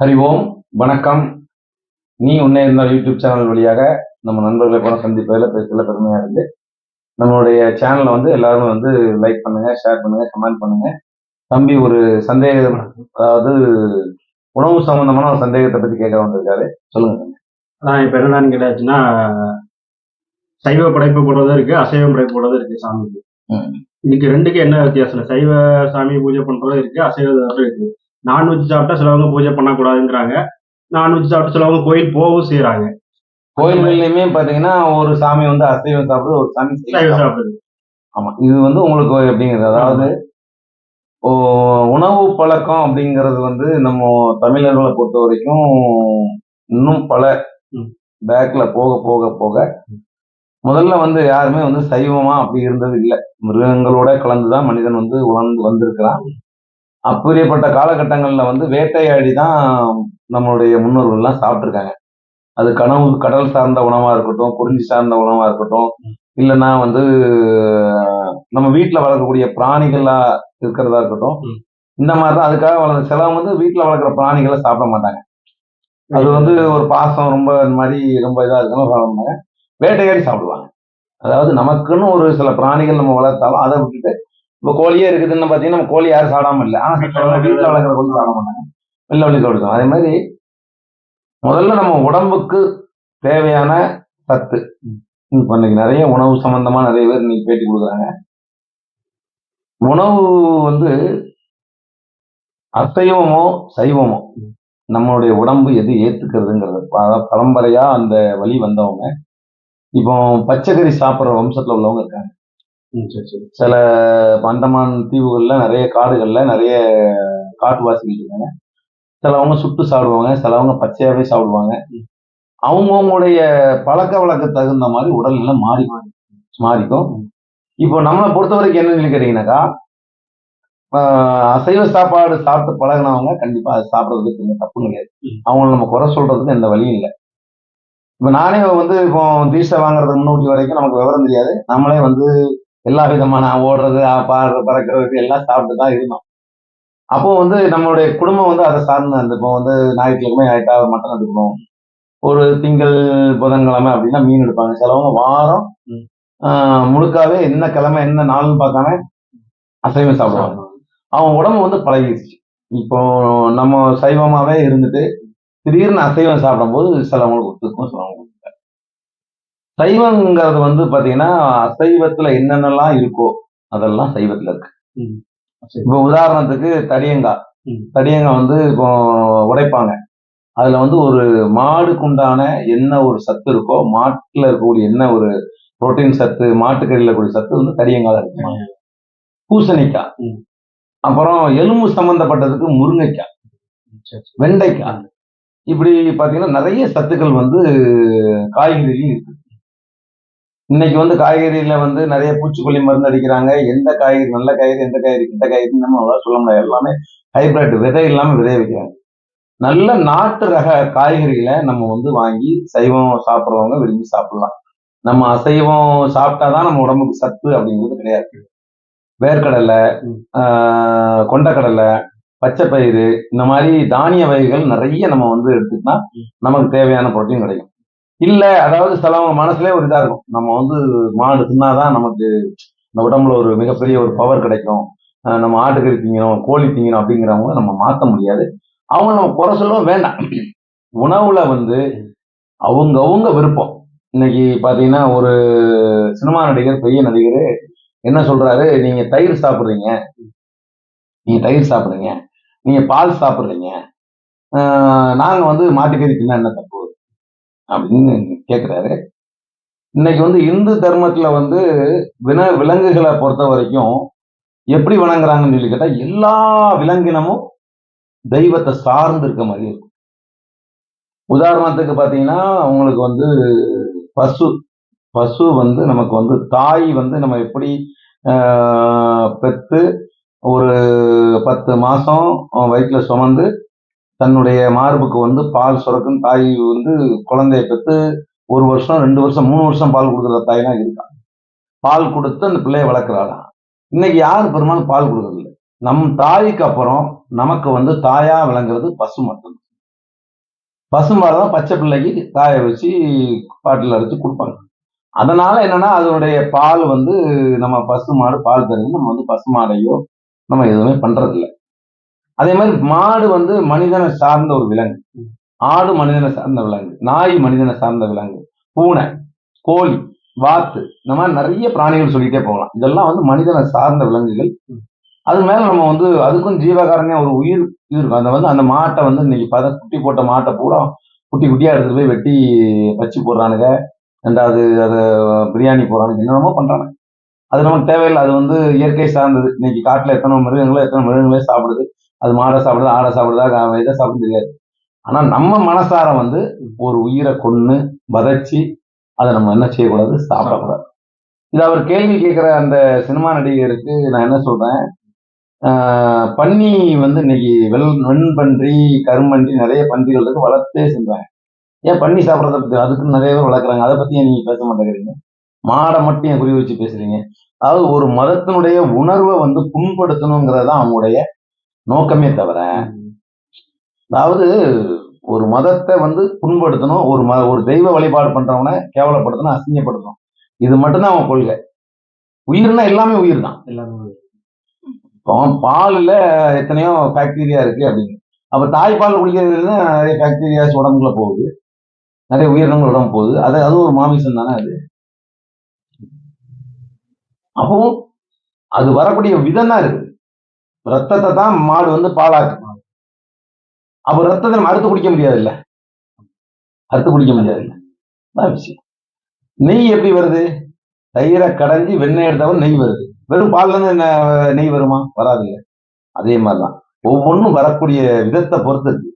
ஹரி ஓம் வணக்கம். நீ உன்னை இருந்தால் யூடியூப் சேனல் வழியாக நம்ம நண்பர்களை கூட சந்திப்பதில் பேசல பெருமையா இருக்கு. நம்மளுடைய சேனலை வந்து எல்லாரும் வந்து லைக் பண்ணுங்க ஷேர் பண்ணுங்க கமெண்ட் பண்ணுங்க. தம்பி ஒரு சந்தேகம் அதாவது உணவு சம்பந்தமான ஒரு சந்தேகத்தை பத்தி கேட்க வந்திருக்காரு. சொல்லுங்க. அதான் இப்ப என்னன்னு கேட்டாச்சுன்னா சைவ படைப்பு போடுறதும் இருக்கு அசைவ படைப்பு போடுறதும் இருக்கு சாமிக்கு. இதுக்கு ரெண்டுக்கு என்ன வித்தியாசம்? சைவ சாமி பூஜை பண்றதும் இருக்கு அசைவ இருக்கு. நான்வெஜ் சாப்பிட்டா சிலவங்க பூஜை பண்ணக்கூடாதுங்கிறாங்க. நான்வெஜ் சாப்பிட்டு சிலவங்க கோயில் போகவும் செய்யறாங்க கோயில்கள்லயுமே பாத்தீங்கன்னா ஒரு சாமி வந்து அசைவம் சாப்பிடுது ஒரு சாமி சைவம் சாப்பிடுது. ஆமா. இது வந்து உங்களுக்கு எப்படிங்கிறது அதாவது உணவு பழக்கம் அப்படிங்கிறது வந்து நம்ம தமிழர்களை பொறுத்த வரைக்கும் இன்னும் பல. பேக்ல போக போக போக முதல்ல வந்து யாருமே வந்து சைவமா அப்படி இருந்தது இல்லை. மிருகங்களோட கலந்துதான் மனிதன் வந்து உணர்ந்து வந்திருக்கிறான். அப்படிப்பட்ட காலகட்டங்கள்ல வந்து வேட்டையாடி தான் நம்மளுடைய முன்னோர்கள்லாம் சாப்பிட்டுருக்காங்க. அது கனவு கடல் சார்ந்த உணவா இருக்கட்டும் குறிஞ்சி சார்ந்த உணவா இருக்கட்டும் இல்லைன்னா வந்து நம்ம வீட்டில் வளர்க்கக்கூடிய பிராணிகளா இருக்கிறதா இருக்கட்டும். இந்த மாதிரி தான் அதுக்காக வளர்ந்த சிலவங்க வந்து வீட்டில் வளர்க்குற பிராணிகளை சாப்பிட மாட்டாங்க. அது வந்து ஒரு பாசம் ரொம்ப இந்த மாதிரி ரொம்ப இதாக இருக்கணும் சாப்பிட மாட்டாங்க. வேட்டையாடி சாப்பிடுவாங்க. அதாவது நமக்குன்னு ஒரு சில பிராணிகள் நம்ம வளர்த்தாலும் அதை விட்டுட்டு இப்போ கோழியே இருக்குதுன்னு பார்த்தீங்கன்னா நம்ம கோழி யாரும் சாப்பிடாம இல்லை. ஆனால் வீட்டில் வளர்க்குற கோழி சாப்பிட மாட்டாங்க. வெளில வழி சாப்பிடுவோம் அதே மாதிரி முதல்ல நம்ம உடம்புக்கு தேவையான சத்து. இப்போ இன்னைக்கு நிறைய உணவு சம்பந்தமா நிறைய பேர் இன்னைக்கு பேட்டி கொடுக்குறாங்க. உணவு வந்து அசைவமோ சைவமோ நம்மளுடைய உடம்பு எது ஏத்துக்கிறதுங்கிறது அதாவது பரம்பரையா அந்த வழி வந்தவங்க இப்போ பச்சைக்கறி சாப்பிட்ற வம்சத்துல உள்ளவங்க இருக்காங்க. சில அந்தமான் தீவுகள்ல நிறைய காடுகள்ல நிறைய காட்டுவாசிகள் இருக்காங்க. சிலவங்க சுட்டு சாப்பிடுவாங்க சிலவங்க பச்சையாவே சாப்பிடுவாங்க. அவங்கவுங்களுடைய பழக்க வழக்க தகுந்த மாதிரி உடல் எல்லாம் மாறி மாறிக்கும் இப்போ நம்மளை பொறுத்த வரைக்கும் என்ன சொல்லி கேட்டீங்கன்னாக்கா அசைவ சாப்பாடு சாப்பிட்டு பழகினவங்க கண்டிப்பா அது சாப்பிட்றதுக்கு கொஞ்சம் தப்பு கிடையாது. அவங்கள நம்ம குறை சொல்றதுக்கு எந்த வழியும் இல்லை. இப்போ நானே வந்து இப்போ தீட்சை வாங்குறதுக்கு முன்னூற்றி வரைக்கும் நமக்கு விவரம் தெரியாது. நம்மளே வந்து எல்லா விதமான ஓடுறது பாடுறது பறக்கிறது எல்லாம் சாப்பிட்டு தான் இருந்தோம். அப்போ வந்து நம்மளுடைய குடும்பம் வந்து அதை சார்ந்து இப்போ வந்து ஞாயிற்றுக்கிழமை ஆயிட்டா மட்டன் எடுக்கணும் ஒரு திங்கள் புதன்கிழமை அப்படின்னா மீன் எடுப்பாங்க. சிலவங்க வாரம் முழுக்காவே என்ன கிழமை என்ன நாள்னு பார்க்காம அசைவம் சாப்பிடுவாங்க. அவன் உடம்பு வந்து பழகிடுச்சு இப்போ நம்ம சைவமாவே இருந்துட்டு திடீர்னு அசைவம் சாப்பிடும்போது சிலவங்களுக்கு ஒத்துக்கும் சிலவங்களுக்கு. சைவங்கிறது வந்து பாத்தீங்கன்னா அசைவத்துல என்னென்னலாம் இருக்கோ அதெல்லாம் சைவத்துல இருக்கு. இப்போ உதாரணத்துக்கு தடியங்காய். தடியங்காய் வந்து இப்போ உடைப்பாங்க. அதுல வந்து ஒரு மாடுக்குண்டான என்ன ஒரு சத்து இருக்கோ மாட்டுல இருக்கக்கூடிய என்ன ஒரு புரோட்டீன் சத்து மாட்டுக்கறியில இருக்கக்கூடிய சத்து வந்து தடியங்கால இருக்கு. பூசணிக்காய். அப்புறம் எலும்பு சம்பந்தப்பட்டதுக்கு முருங்கைக்காய். வெண்டைக்காய். இப்படி பாத்தீங்கன்னா நிறைய சத்துக்கள் வந்து காய்கறிலையும் இருக்கு. இன்னைக்கு வந்து காய்கறியில வந்து நிறைய பூச்சிக்கொல்லி மருந்து அடிக்கிறாங்க. எந்த காய்கறி நல்ல காய்கறி எந்த காய்கறி கெட்ட காய்கறி நம்ம சொல்ல முடியாது. எல்லாமே ஹைபிரிட் விதை இல்லாம விதைய வைக்கிறாங்க. நல்ல நாட்டு ரக காய்கறிகளை நம்ம வந்து வாங்கி சைவம் சாப்பிட்றவங்க விரும்பி சாப்பிடலாம். நம்ம அசைவம் சாப்பிட்டாதான் நம்ம உடம்புக்கு சத்து அப்படிங்கிறது கிடையாது. வேர்க்கடலை கொண்டக்கடலை பச்சை பயிறு இந்த மாதிரி தானிய வகைகள் நிறைய நம்ம வந்து எடுத்துக்கிட்டா. நமக்கு தேவையான புரோட்டீன் கிடைக்கும். இல்ல அதாவது சிலவங்க மனசுலயே ஒரு இதா இருக்கும். நம்ம வந்து மாடு தின்னாதான் நமக்கு இந்த உடம்புல ஒரு மிகப்பெரிய ஒரு பவர் கிடைக்கும். நம்ம ஆட்டுக்கறி திங்கணும் கோழி திங்கணும் அப்படிங்கிறவங்க நம்ம மாத்த முடியாது. அவங்க நம்ம குறை சொல்லவும் வேண்டாம். உணவுல வந்து அவங்கவங்க விருப்பம். இன்னைக்கு பாத்தீங்கன்னா ஒரு சினிமா நடிகர் பெரிய நடிகர் என்ன சொல்றாரு? நீங்க தயிர் சாப்பிடுறீங்க. நீங்க தயிர் சாப்பிடுறீங்க. நீங்க பால் சாப்பிடுறீங்க. நாங்க வந்து மாட்டுக்கறி தின்னா என்ன தப்பு? அப்படின்னு கேட்குறாரு இன்னைக்கு வந்து இந்து தர்மத்துல வந்து வின விலங்குகளை பொறுத்த வரைக்கும் எப்படி வணங்குறாங்கன்னு சொல்லி கேட்டால் எல்லா விலங்கினமும் தெய்வத்தை சார்ந்து இருக்க மாதிரி இருக்கும். உதாரணத்துக்கு பார்த்தீங்கன்னா உங்களுக்கு வந்து பசு பசு வந்து நமக்கு வந்து தாய் வந்து நம்ம எப்படி பெற்று ஒரு பத்து மாதம் வயிற்றுல சுமந்து தன்னுடைய மார்புக்கு வந்து பால் சுரக்கும் தாய் வந்து குழந்தைய பெற்று ஒரு வருஷம் ரெண்டு வருஷம் மூணு வருஷம் பால் கொடுக்குற தாய் தான் பால் கொடுத்து அந்த பிள்ளைய வளர்க்குறாளாம் இன்னைக்கு யார் பெரும்பாலும் பால் கொடுக்கறது நம் தாய்க்கு அப்புறம் நமக்கு வந்து தாயா விளங்குறது பசு மட்டும் பசுமாடு தான் பச்சை பிள்ளைக்கு தாயை வச்சு பாட்டில் அரைச்சு கொடுப்பாங்க. அதனால என்னன்னா அதனுடைய பால் வந்து நம்ம பசு மாடு பால் தருது. நம்ம வந்து பசு மாடையோ நம்ம எதுவுமே பண்றது அதே மாதிரி மாடு வந்து மனிதனை சார்ந்த ஒரு விலங்கு. ஆடு மனிதனை சார்ந்த விலங்கு. நாய் மனிதனை சார்ந்த விலங்கு. பூனை கோழி வாத்து இந்த மாதிரி நிறைய பிராணிகள் சொல்லிட்டே போகலாம். இதெல்லாம் வந்து மனிதனை சார்ந்த விலங்குகள். அது மேல நம்ம வந்து அதுக்கும் ஜீவகாரண்யம் ஒரு உயிர் இது இருக்கும். அந்த வந்து அந்த மாட்டை வந்து இன்னைக்கு பத குட்டி போட்ட மாட்டை பூரா குட்டி குட்டியா எடுத்துட்டு போய் வெட்டி வச்சு போடுறானுங்க. ரெண்டாவது அதை பிரியாணி போடுறானுங்க. என்னென்னமோ பண்றாங்க அது நமக்கு தேவையில்லை. அது வந்து இயற்கை சார்ந்தது. இன்னைக்கு காட்டுல எத்தனை மிருகங்களோ எத்தனை மிருகங்களே சாப்பிடுது. அது மாடை சாப்பிடுதா ஆடை சாப்பிடுதா இதை சாப்பிட தெரியாது. ஆனால் நம்ம மனசார வந்து ஒரு உயிரை கொன்று வதச்சி அதை நம்ம என்ன செய்யக்கூடாது? சாப்பிடக்கூடாது. இது அவர் கேள்வி கேட்குற அந்த சினிமா நடிகருக்கு நான் என்ன சொல்கிறேன் பன்னி வந்து இன்னைக்கு வெள் வெண்பன்றி கரும்பன்றி நிறைய பன்றிகள் இருக்கு வளர்த்தே செஞ்சாங்க ஏன் பன்னி சாப்பிட்றத பற்றி அதுக்கு நிறைய பேர் வளர்க்குறாங்க? அதை பற்றியும் நீங்கள் பேச மாட்டேங்கிறீங்க? மாடை மட்டும் ஏன் குறி வச்சு பேசுறீங்க? அதாவது ஒரு மதத்தினுடைய உணர்வை வந்து புண்படுத்தணுங்கிறது தான் அவங்களுடைய நோக்கமே தவிர அதாவது ஒரு மதத்தை வந்து புண்படுத்தணும் ஒரு ம ஒரு தெய்வ வழிபாடு பண்றவனை கேவலப்படுத்தணும் அசிங்கப்படுத்தணும். இது மட்டும்தான் அவன் கொள்கை. உயிர்னா எல்லாமே உயிர் தான் எல்லாமே இப்போ பாலில் எத்தனையோ பாக்டீரியா இருக்கு அப்படின்னு. அப்போ தாய்ப்பால் குடிக்கிறதுல நிறைய பாக்டீரியாஸ் உடம்புக்குள்ள போகுது. நிறைய உயிரினங்கள் உடம்பு போகுது. அது அது ஒரு மாமிசம் தானே அது? அப்போ அது வரக்கூடிய விதம் தான் இருக்கு. ரத்தத்தை தான் மாடு வந்து பாலாக்கு அப்ப ரத்தத்தை நம்ம அறுத்து குடிக்க முடியாது இல்ல அறுத்து குடிக்க முடியாது இல்ல விஷயம். நெய் எப்படி வருது? தயிரை கடைஞ்சி வெண்ணெய் எடுத்தவன் நெய் வருது. வெறும் பால்ல இருந்து என்ன நெய் வருமா? வராது இல்ல அதே மாதிரிதான். ஒவ்வொன்றும் வரக்கூடிய விதத்தை பொறுத்து இருக்கு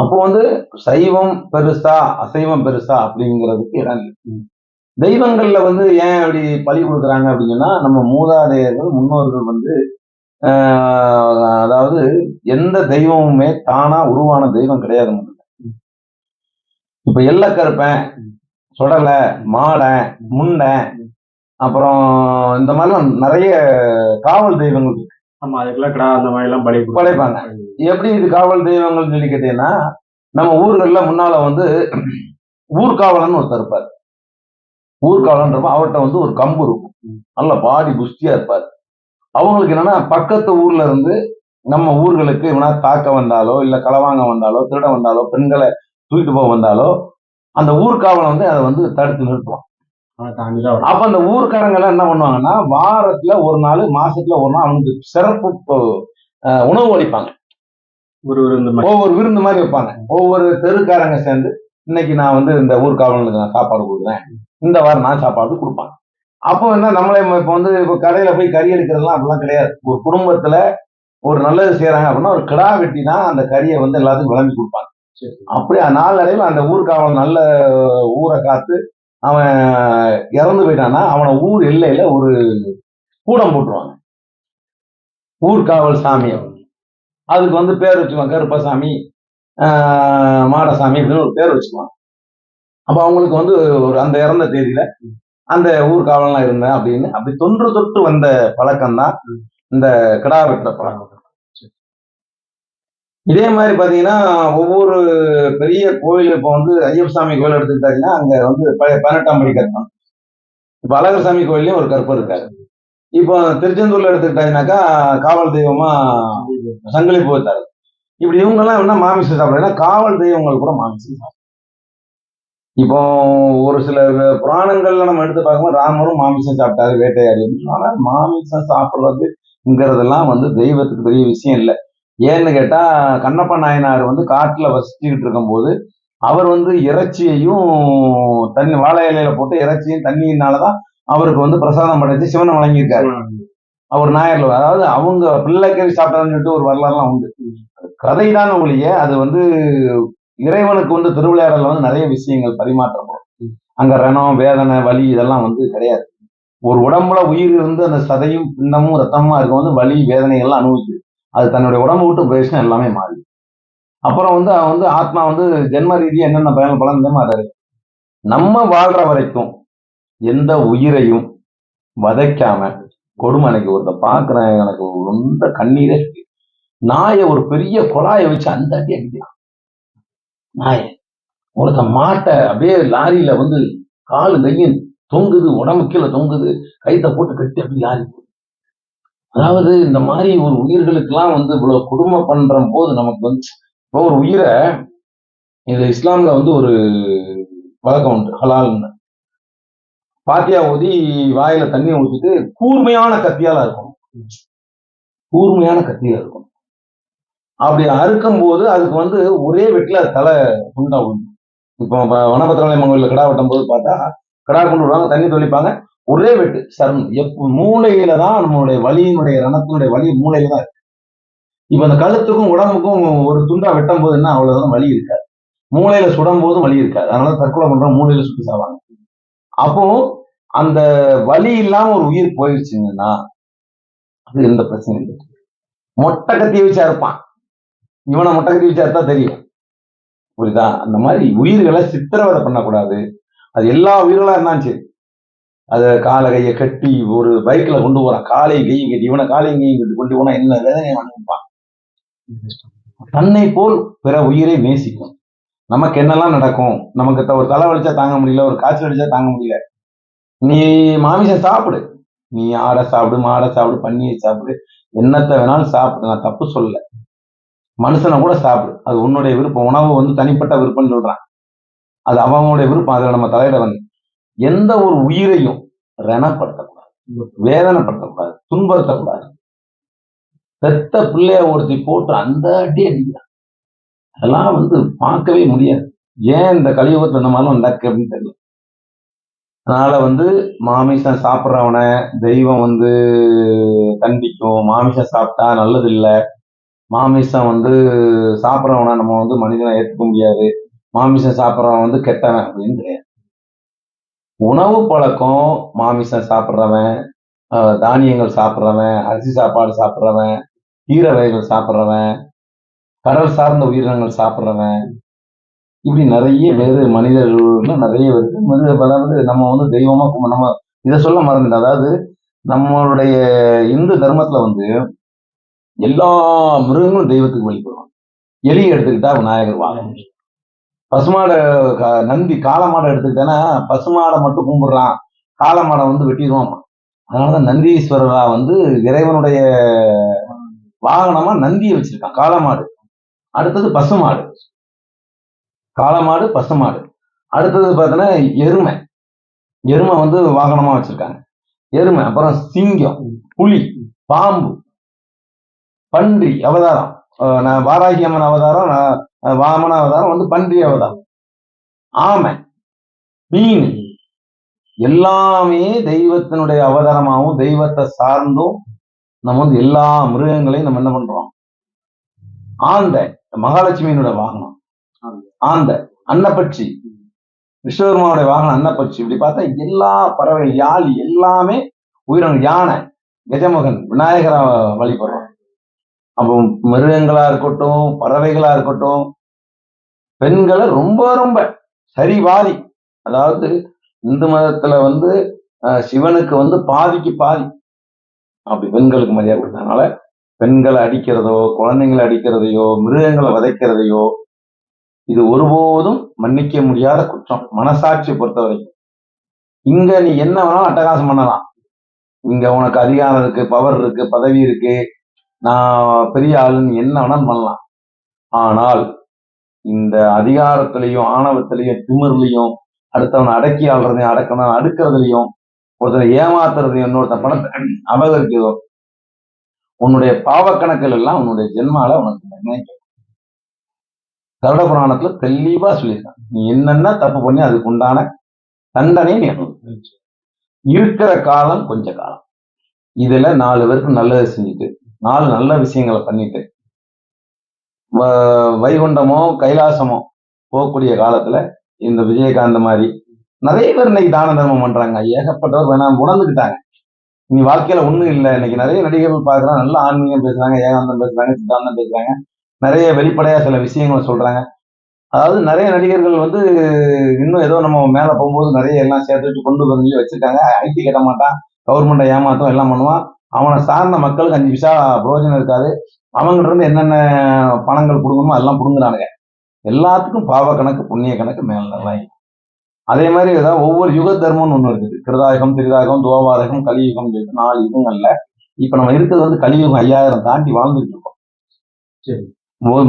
அப்போ வந்து சைவம் பெருசா அசைவம் பெருசா அப்படிங்கிறதுக்கு இடம் இல்லை தெய்வங்கள்ல வந்து ஏன் அப்படி பலி கொடுக்குறாங்க அப்படின்னா நம்ம மூதாதையர்கள் முன்னோர்கள் வந்து அதாவது எந்த தெய்வமுமே தானா உருவான தெய்வம் கிடையாது. இப்ப எல்லக்கருப்பன் சுடலை மாடை முண்டை அப்புறம் இந்த மாதிரிலாம் நிறைய காவல் தெய்வங்கள் இருக்கு. ஆமா அதுக்கெல்லாம் கிடா அந்த மாதிரி எல்லாம் பலி. படைப்பாங்க எப்படி இது காவல் தெய்வங்கள்னு சொல்லி கேட்டீங்கன்னா நம்ம ஊர்கள்ல முன்னால வந்து ஊர்காவலன் ஒருத்தர் இருப்பார் ஊர்காவலன் இருப்பா அவர்கிட்ட வந்து ஒரு கம்பு இருக்கும். நல்ல பாடி புஷ்டியா இருப்பார். அவங்களுக்கு என்னன்னா பக்கத்து ஊர்ல இருந்து நம்ம ஊர்களுக்கு இவனா தாக்க வந்தாலோ இல்ல களவாங்க வந்தாலோ திருட வந்தாலோ பெண்களை தூக்கிட்டு போக வந்தாலோ அந்த ஊர்காவலன் வந்து அதை வந்து தடுத்து நிறுத்துவான். அப்ப அந்த ஊர்க்காரங்க எல்லாம் என்ன பண்ணுவாங்கன்னா வாரத்துல ஒரு நாள் மாசத்துல ஒரு நாள் அவனுக்கு சிறப்பு உணவு அளிப்பாங்க. ஒரு மாதிரி ஒவ்வொரு விருந்து மாதிரி வைப்பாங்க. ஒவ்வொரு தெருக்காரங்க சேர்ந்து இன்னைக்கு நான் வந்து இந்த ஊர்காவலனுக்கு நான் சாப்பாடு கொடுக்குறேன். இந்த வாரம் நான் சாப்பாடு கொடுப்பாங்க அப்போ என்ன நம்மளே இப்போ வந்து இப்போ கடையில போய் கறி எடுக்கிறதுலாம் அப்படிலாம் கிடையாது. ஒரு குடும்பத்துல ஒரு நல்லது செய்யறாங்க அப்படின்னா ஒரு கிடா வெட்டினா அந்த கறியை வந்து எல்லாத்துக்கும் விளம்பி கொடுப்பாங்க. சரி. அப்படி நாளடைவில் அந்த ஊர்காவலன் நல்ல ஊரை காத்து அவன் இறந்து போயிட்டான்னா அவனை ஊர் எல்லையில ஒரு கூடம் போட்டுருவாங்க. ஊர்காவல் சாமி அதுக்கு வந்து பேர் வச்சுக்குவாங்க. கருப்பசாமி மாடசாமி அப்படின்னு ஒரு பேர் வச்சுக்குவாங்க. அப்ப அவங்களுக்கு வந்து ஒரு அந்த இறந்த தேதியில அந்த ஊர் காவலாம் இருந்தேன் அப்படின்னு அப்படி தொன்று தொட்டு வந்த பழக்கம் தான் இந்த கிடா வெட்டுற பழக்கம். இதே மாதிரி பாத்தீங்கன்னா ஒவ்வொரு பெரிய கோயில் இப்போ வந்து ஐயப்ப சாமி கோயில் எடுத்துக்கிட்டாங்கன்னா அங்க வந்து பழைய பதினெட்டாம் படி கற்பம். இப்ப அழகர் சாமி கோயிலையும் ஒரு கற்பம் இருக்காரு. இப்போ திருச்செந்தூர்ல எடுத்துக்கிட்டாங்கன்னாக்கா காவல் தெய்வமா சங்கிலி போத்தாரு இப்படி இவங்கெல்லாம் என்ன மாமிசம் சாப்பிடுறது காவல் தெய்வங்கள் கூட மாமிசம் சாப்பிடும் இப்போ ஒரு சில புராணங்கள்ல நம்ம எடுத்து பார்க்கும்போது ராமரும் மாமிசம் சாப்பிட்டாரு வேட்டையாடி ஆனால் மாமிசம் சாப்பிட்றதுங்கிறதெல்லாம் வந்து தெய்வத்துக்கு பெரிய விஷயம் இல்லை. ஏன்னு கேட்டா கண்ணப்ப நாயனார் வந்து காட்டுல வசிச்சுக்கிட்டு இருக்கும்போது அவர் வந்து இறைச்சியையும் தண்ணி வாழை இலையில போட்டு இறைச்சியும் தண்ணியினாலதான் அவருக்கு வந்து பிரசாதம் படைச்சு சிவனை வழங்கியிருக்காரு அவர் நாயர்ல அதாவது அவங்க பிள்ளைக்கறி சாப்பிட்டாருன்னு சொல்லிட்டு ஒரு வரலாறுலாம் உண்டு. கதை தான் ஒழிய அது வந்து இறைவனுக்கு வந்து திருவிளையாடல வந்து நிறைய விஷயங்கள் பரிமாற்றப்படும். அங்க ரணம் வேதனை வலி இதெல்லாம் வந்து கிடையாது. ஒரு உடம்புல உயிர் இருந்து அந்த சதையும் பின்னமும் ரத்தமா இருக்கும் வந்து வலி வேதனைகள்லாம் அனுபவிக்குது. அது தன்னுடைய உடம்பு விட்டு போயிடுச்சுன்னா எல்லாமே மாறி. அப்புறம் வந்து அவன் வந்து ஆத்மா வந்து ஜென்ம ரீதியா என்னென்ன பயன் பலன் அதை? நம்ம வாழ்ற வரைக்கும் எந்த உயிரையும் வதைக்காம கொடுமை எனக்கு ஒருத்த பாக்குறேன் எனக்கு ரொம்ப கண்ணீரே. இருக்கு. நாயை ஒரு பெரிய குழாயை வச்சு அந்த அடி அடிக்கலாம் நாய. ஒருத்த மாட்டை அப்படியே லாரியில வந்து காலு கையும் தொங்குது உடம்பு கீழே தொங்குது கைத்த போட்டு கட்டி அப்படி லாரி அதாவது இந்த மாதிரி ஒரு உயிர்களுக்கெல்லாம் வந்து இவ்வளவு கொடுமை பண்ற போது நமக்கு வந்து இப்போ ஒரு உயிரை இது இஸ்லாம்ல வந்து ஒரு வழக்கம் உண்டு ஹலால்னு. பாத்தியா ஊதி வாயில தண்ணி ஊற்றிட்டு கூர்மையான கத்தியால இருக்கும் கூர்மையான கத்தியா இருக்கும் அப்படி அறுக்கும் போது அதுக்கு வந்து ஒரே வெட்டில தலை குண்டா விழும் இப்போ வ- வனபத்திரகாளி கிடா வெட்டும் போது பார்த்தா கிடா கொண்டு விடுவாங்க தண்ணி தொழிப்பாங்க ஒரே வெட்டு சரண் எப்ப மூளையில தான் நம்மளுடைய வலியினுடைய ரணத்தினுடைய வலி மூளையில தான் இருக்கு. இப்ப அந்த கழுத்துக்கும் உடம்புக்கும் ஒரு துண்டா வெட்டும் போது என்ன அவ்வளவுதான் வலி இருக்காது. மூளையில சுடும் போதும் வலி இருக்காது. அதனால தற்கொலை பண்றோம் மூளையில சுட்டு சாவாங்க. அப்போ அந்த வலி இல்லாம ஒரு உயிர் போயிடுச்சுங்கன்னா அது எந்த பிரச்சனையும் இல்லை. மொட்டை கத்தியை வச்சு அறுப்பான் இவனை முட்டை கத்தி தெரியும். புரியுதா? அந்த மாதிரி உயிர்களை சித்திரவதை பண்ணக்கூடாது. அது எல்லா உயிர்களா இருந்தாலும் சரி. அதை காலை கையை கட்டி ஒரு பைக்ல கொண்டு போறான். காலையும் கையும் கட்டி இவனை காலையும் கையும் கட்டி கொண்டு போனா என்ன வேதனை அனுப்பான் தன்னை போல் பிற உயிரை நேசிக்கும். நமக்கு என்னெல்லாம் நடக்கும்? நமக்கு த- ஒரு தலை வலிச்சா தாங்க முடியல ஒரு காய்ச்சல் அடிச்சா தாங்க முடியல. நீ மாமிசம் சாப்பிடு. நீ ஆடை சாப்பிடு மாடை சாப்பிடு பன்னியை சாப்பிடு. என்னத்தை வேணாலும் சாப்பிடு. நான் தப்பு சொல்லலை. மனுஷனை கூட சாப்பிடு. அது உன்னுடைய விருப்பம். உணவு வந்து தனிப்பட்ட விருப்பம்னு சொல்றான் அது அவனுடைய விருப்பம். அதுல நம்ம தலையிட வந்து எந்த ஒரு உயிரையும் ரணப்படுத்தக்கூடாது. வேதனைப்படுத்தக்கூடாது. துன்புறுத்தக்கூடாது. பெத்த பிள்ளைய ஒருத்தி போட்டு அந்த அடி அடிக்கிறான். அதெல்லாம் வந்து பார்க்கவே முடியாது. ஏன் இந்த கலியுகத்தில் இந்த மாதிரிலாம் நடக்கு அப்படின்னு தெரியல. அதனால வந்து மாமிசம் சாப்பிட்றவனை தெய்வம் வந்து தண்டிக்கும். மாமிசம் சாப்பிட்டா நல்லது இல்லை மாமிசம் வந்து சாப்பிட்றவனா நம்ம வந்து மனிதனை ஏற்றுக்க முடியாது. மாமிசம் சாப்பிட்றவன் வந்து கெட்டவன் அப்படின்னு கிடையாது. உணவு பழக்கம் மாமிசம் சாப்பிட்றவன் தானியங்கள் சாப்பிட்றவன் அரிசி சாப்பாடு சாப்பிட்றவன் கீரை வகைகள் சாப்பிட்றவன் கடல் சார்ந்த உயிரினங்கள் சாப்பிட்றவன். இப்படி நிறைய பேர் மனிதர்கள்ல நிறைய பேர் அதாவது நம்ம வந்து தெய்வமா நம்ம இதை சொல்ல மறந்துட்டோம் அதாவது நம்மளுடைய இந்து தர்மத்துல வந்து எல்லா மிருகங்களும் தெய்வத்துக்கு வழிபடுவாங்க எலி எடுத்துக்கிட்டா விநாயகர் வாகனம் பசுமாடை நந்தி காளமாடை எடுத்துக்கிட்டேன்னா பசுமாடை மட்டும் கும்பிடுறான். காளமாடை வந்து வெட்டிடுவான். அதனாலதான் நந்தீஸ்வரரா வந்து இறைவனுடைய வாகனமா நந்தியை வச்சிருக்கான். காளமாடு அடுத்தது பசுமாடு காளமாடு பசுமாடு அடுத்தது பார்த்தோன்னா எருமை. எருமை வந்து வாகனமா வச்சிருக்காங்க. எருமை அப்புறம் சிங்கம் புலி பாம்பு. பன்றி அவதாரம். நான் வாராகி அம்மன் அவதாரம் நான் வாமன அவதாரம் வந்து பன்றி அவதாரம். ஆமை மீன் எல்லாமே தெய்வத்தினுடைய அவதாரமாகவும் தெய்வத்தை சார்ந்தும் நம்ம வந்து எல்லா மிருகங்களையும் நம்ம என்ன பண்றோம்? ஆந்தை மகாலட்சுமியினுடைய வாகனம். ஆந்தை அன்னப்பட்சி. விஸ்வகர்மாவுடைய வாகனம் அன்னப்பட்சி. இப்படி பார்த்தா எல்லா பறவை யாழ் எல்லாமே உயிரினம் யானை கஜமுகன் விநாயகரை வழிபடுறோம். அப்போ மிருகங்களா இருக்கட்டும் பறவைகளா இருக்கட்டும் பெண்களை ரொம்ப ரொம்ப சரிவாதி அதாவது இந்து மதத்துல வந்து சிவனுக்கு வந்து பாதிக்கு பாதி. அப்படி பெண்களுக்கு மரியாதை கொடுத்ததுனால பெண்களை அடிக்கிறதோ குழந்தைங்களை அடிக்கிறதையோ மிருகங்களை வதைக்கிறதையோ இது ஒருபோதும் மன்னிக்க முடியாத குற்றம் மனசாட்சியை பொறுத்த வரைக்கும். இங்க நீ என்ன வேணாலும் அட்டகாசம் பண்ணலாம். இங்க உனக்கு அதிகாரம் இருக்கு பவர் இருக்கு பதவி இருக்கு நான் பெரிய ஆளுன்னு என்ன வேணாலும் பண்ணலாம். ஆனால் இந்த அதிகாரத்திலையும் ஆணவத்திலையும் திமிர்லையும் அடுத்தவனை அடக்கி ஆள்றதையும் அடக்கணும் அடுக்கிறதுலையும் ஒருத்தனை ஏமாத்துறதையும் இன்னொருத்தன் பணத்தை அபகரிக்கிறதோ உன்னுடைய பாவக்கணக்கில் எல்லாம் உன்னுடைய ஜென்மால உனக்கு நினைக்க கருட புராணத்துல தெளிவா சொல்லியிருக்கான் நீ என்னென்ன தப்பு பண்ணி அதுக்கு உண்டான தண்டனை நீ இருக்கிற காலம் கொஞ்ச காலம். இதுல நாலு பேருக்கு நல்லது செஞ்சுட்டு நாலு நல்ல விஷயங்களை பண்ணிட்டு வ- வைகுண்டமோ கைலாசமோ போகக்கூடிய காலத்துல இந்த விஜயகாந்த் மாதிரி நிறைய பேர் இன்னைக்கு தான தர்மம் பண்றாங்க. ஏகப்பட்டவர் வேணாம் உணர்ந்துக்கிட்டாங்க. நீ வாழ்க்கையில ஒண்ணும் இல்லை. இன்னைக்கு நிறைய நடிகர்கள் பாக்குறாங்க நல்ல ஆன்மீகம் பேசுறாங்க ஏகாந்தம் பேசுறாங்க சித்தாந்தம் பேசுறாங்க. நிறைய வெளிப்படையா சில விஷயங்களை சொல்றாங்க. அதாவது நிறைய நடிகர்கள் வந்து இன்னும் ஏதோ நம்ம மேல போகும்போது நிறைய எல்லாம் சேர்த்து வச்சு கொண்டு வந்து வச்சிருக்காங்க. ஐடி கட்ட மாட்டான். கவர்மெண்ட்டை ஏமாத்தும் எல்லாம் பண்ணுவான். அவனை சார்ந்த மக்களுக்கு அஞ்சு விஷா பிரயோஜனம் இருக்காது. அவங்ககிட்ட இருந்து என்னென்ன பணங்கள் கொடுக்கணுமோ அதெல்லாம் கொடுங்குறானுங்க எல்லாத்துக்கும் பாவ கணக்கு புண்ணிய கணக்கு மேலாம் அதே மாதிரி ஏதாவது ஒவ்வொரு யுக தர்மம்னு ஒண்ணு இருக்குது. கிருதாயுகம் திரிதாயுகம் துவாபாரகம் கலியுகம் நாலு யுகங்கள்ல இப்ப நம்ம இருக்கிறது வந்து கலியுகம் ஐயாயிரம் தாண்டி வாழ்ந்துட்டு இருக்கோம். சரி.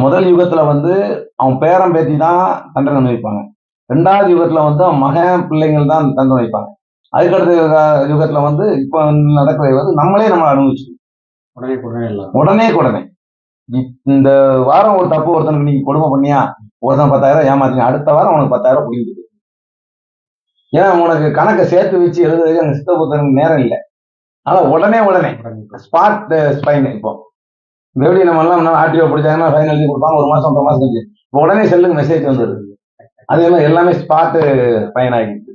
முதல் யுகத்துல வந்து அவன் பேரன் பேத்தி தான் தண்டனை அனுபவிப்பாங்க ரெண்டாவது யுகத்துல வந்து அவன் மகன் பிள்ளைங்கள் தான் தண்டனை வைப்பாங்க அதுக்கடுத்த யுக- யுகத்துல வந்து இப்ப நடக்கிறது வந்து நம்மளே நம்ம அனுபவிச்சு உடனே உடனே உடனே இந்த வாரம் ஒரு தப்பு ஒருத்தனுக்கு நீங்க கொடுமை பண்ணியா? ஒருத்தன் பத்தாயிரம் ஏமாத்தீங்க அடுத்த வாரம் உனக்கு பத்தாயிரம் பிடிக்குது ஏன்னா உனக்கு கணக்கை சேர்த்து வச்சு எழுதுறதுக்கு அந்த சித்த புத்தனுக்கு நேரம் இல்லை. ஆனா உடனே உடனே ஸ்பாட் ஸ்பைன் இப்போ. எப்படி நம்ம எல்லாம் ஆர்டிஓ பிடிச்சாங்கன்னா ஃபைன் எழுதி கொடுப்பாங்க. ஒரு மாசம் ஒன்றரை மாசம் கழிச்சு. இப்போ உடனே செல்லுக்கு மெசேஜ் வந்துடுது. அதே மாதிரி எல்லாமே ஸ்பாட்டு ஃபைன் ஆகிடுது.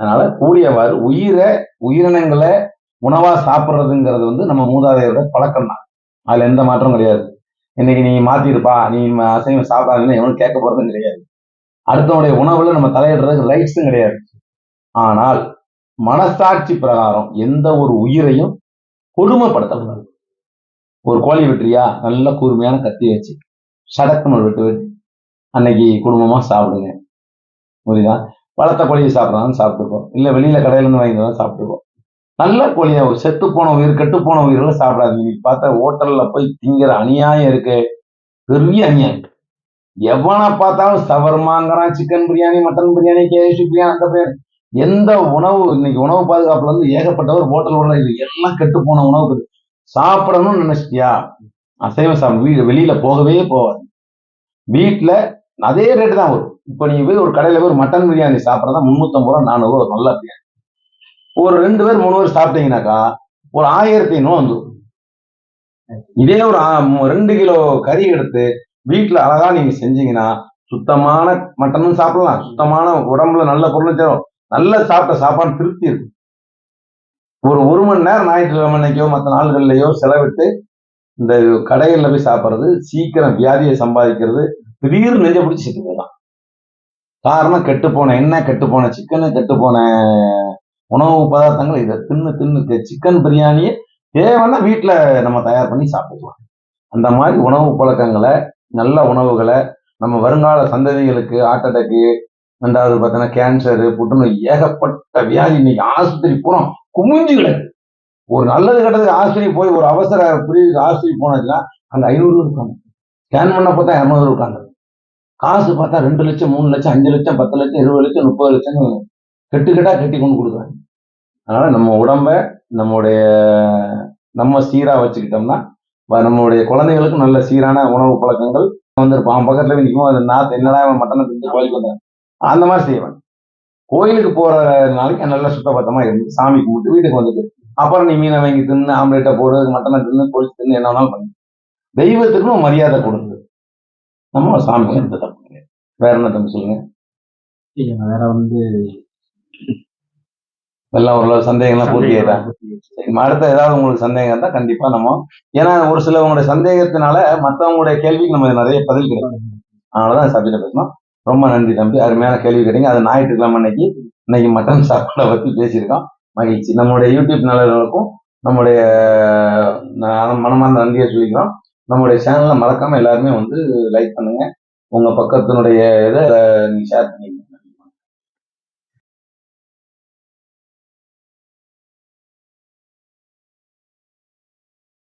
அதனால கூடியவாறு உயிரை உயிரினங்களை உணவா சாப்பிட்றதுங்கிறது வந்து நம்ம மூதாதையரோட பழக்கம் தான் அதுல எந்த மாற்றமும் கிடையாது. இன்னைக்கு நீ மாத்திருப்பா நீ அசைவம் சாப்பிடாதுன்னு எவனும் கேட்க போறதும் கிடையாது. அடுத்தவனுடைய உணவுல நம்ம தலையிடுறதுக்கு ரைட்ஸும் கிடையாது. ஆனால் மனசாட்சி பிரகாரம் எந்த ஒரு உயிரையும் கொடுமைப்படுத்தக்கூடாது. ஒரு கோழி வெட்டுறியா? நல்ல கூர்மையான கத்தி வச்சு சடக்குன்னு ஒரு வெட்டு வெட்டி அன்னைக்கு குடும்பமா சாப்பிடுங்க. புரியுதா? வளர்த்த கோழியை சாப்பிட்றான்னு சாப்பிட்டுப்போம். இல்ல வெளியில கடையில இருந்து வாங்கி தான் சாப்பிட்டுப்போம். நல்ல கோழியா செத்து போன உயிர் கெட்டு போன உயிரெல்லாம் சாப்பிடாதீங்க இன்னைக்கு பார்த்தா ஹோட்டல்ல போய் திங்கிற அநியாயம் இருக்கு. பெரிய அநியாயம் எவனை பார்த்தாலும் சவர்மாங்கிறான் chicken biryani mutton biryani KFC biryani அந்த பிரியாணி. எந்த உணவு இன்னைக்கு உணவு பாதுகாப்புல இருந்து ஏகப்பட்டவர் ஹோட்டல் உள்ள இது எல்லாம் கெட்டு போன உணவு சாப்பிடணும்னு நினைச்சிட்டியா? அசைவம் சாப்பிடும் வீடு வெளியில போகவே போவாது வீட்டுல அதே ரேட்டு தான் வரும். இப்போ நீங்க போய் ஒரு கடையில போய் ஒரு மட்டன் பிரியாணி சாப்பிட்றதா முந்நூற்றம்பது ரூபா நானூறு ரூபா ஒரு நல்ல பிரியாணி ஒரு ரெண்டு பேர் மூணு பேர் சாப்பிட்டீங்கன்னாக்கா ஒரு ஆயிரத்தி ஐநூறு வந்துடும் இதே ஒரு ரெண்டு கிலோ கறி எடுத்து வீட்டுல அழகா நீங்க செஞ்சீங்கன்னா சுத்தமான மட்டனும் சாப்பிடலாம். சுத்தமான உடம்புல நல்ல பொருளும் சேரும். நல்ல சாப்பிட்ட சாப்பாடு திருப்தி இருக்கும். ஒரு ஒரு மணி நேரம் ஞாயிற்றுக்கிழமை அன்னைக்கோ மற்ற நாள்கள்லையோ செலவிட்டு இந்த கடைகள்ல போய் சாப்பிட்றது சீக்கிரம் வியாதியை சம்பாதிக்கிறது திடீர்னு நெஞ்ச பிடிச்சி செத்து போயிடலாம். காரணம் கெட்டு போன என்ன கெட்டு போன சிக்கனு கெட்டு போன உணவு பதார்த்தங்கள் இதை தின்னு தின்னு சிக்கன் பிரியாணியை தேவைன்னா வீட்டில் நம்ம தயார் பண்ணி சாப்பிட்டுக்கலாம். அந்த மாதிரி உணவு பழக்கங்களை நல்ல உணவுகளை நம்ம வருங்கால சந்ததிகளுக்கு ஹார்ட் அட்டாக்கு ரெண்டாவது பார்த்தீங்கன்னா கேன்சரு புற்றுநோய் ஏகப்பட்ட வியாதி இன்னைக்கு ஆஸ்பத்திரி பூரா குமிஞ்சு கிடக்கு ஒரு நல்லது கெட்டதுக்கு ஆஸ்பத்திரி போய் ஒரு அவசர புரியுது ஆஸ்பத்திரி போனதுன்னா அந்த ஐநூறு இருக்காங்க ஸ்கேன் பண்ண பார்த்தா இரநூறு இருக்காங்க காசு பார்த்தா ரெண்டு லட்சம் மூணு லட்சம் அஞ்சு லட்சம் பத்து லட்சம் இருபது லட்சம் முப்பது லட்சம் கெட்டுக்கிட்டா கட்டி கொண்டு கொடுக்குறாங்க. அதனால நம்ம உடம்ப நம்முடைய நம்ம சீரா வச்சுக்கிட்டோம்னா நம்மளுடைய குழந்தைகளுக்கும் நல்ல சீரான உணவு பழக்கங்கள் வந்திருப்பான் பக்கத்துல போய் நிற்கும் அது நாத்து என்னடா அவன் மட்டனை தின்னு கோயிலுக்கு வந்தான் அந்த மாதிரி செய்வேன். கோயிலுக்கு போற நாளைக்கு நல்லா சுத்தபத்தமா இருந்து சாமி கும்பிட்டு வீட்டுக்கு வந்துட்டு அப்புறம் நீ மீனை வாங்கி தின்னு ஆம்லேட்டை போடு மட்டனை தின்னு பொழிச்சு தின்னு என்ன வேணாலும் பண்ணு. தெய்வத்துக்கும் மரியாதை கொடுங்க. நம்ம சாமி எந்த தப்பு கிடையாது வேற என்ன தம்பி சொல்லுங்க? வேற வந்து எல்லாம் ஓரளவு சந்தேகம்லாம் பூர்த்தி ஆயிட்டா சரி, அடுத்த ஏதாவது உங்களுக்கு சந்தேகம் இருந்தா கண்டிப்பா நம்ம ஏன்னா ஒரு சிலவங்களுடைய சந்தேகத்தினால மற்றவங்களுடைய கேள்விக்கு நம்ம நிறைய பதில் கிடைக்கும். அதனாலதான் சப்ஜெக்ட் பேசணும். ரொம்ப நன்றி தம்பி அருமையான கேள்வி கேட்டீங்க. அது ஞாயிற்றுக்கிழமை அன்னைக்கு இன்னைக்கு மட்டன் சாப்பாடை பத்தி பேசியிருக்கோம். மகிழ்ச்சி. நம்மளுடைய யூடியூப் நல்லவர்களுக்கும் நம்முடைய மனமார்ந்த நன்றியை சொல்லிக்கிறோம். நம்மளுடைய சேனலை மறக்காம எல்லாருமே வந்து லைக் பண்ணுங்க. உங்க பக்கத்தினுடைய இதை நீங்க ஷேர் பண்ணிக்கணும்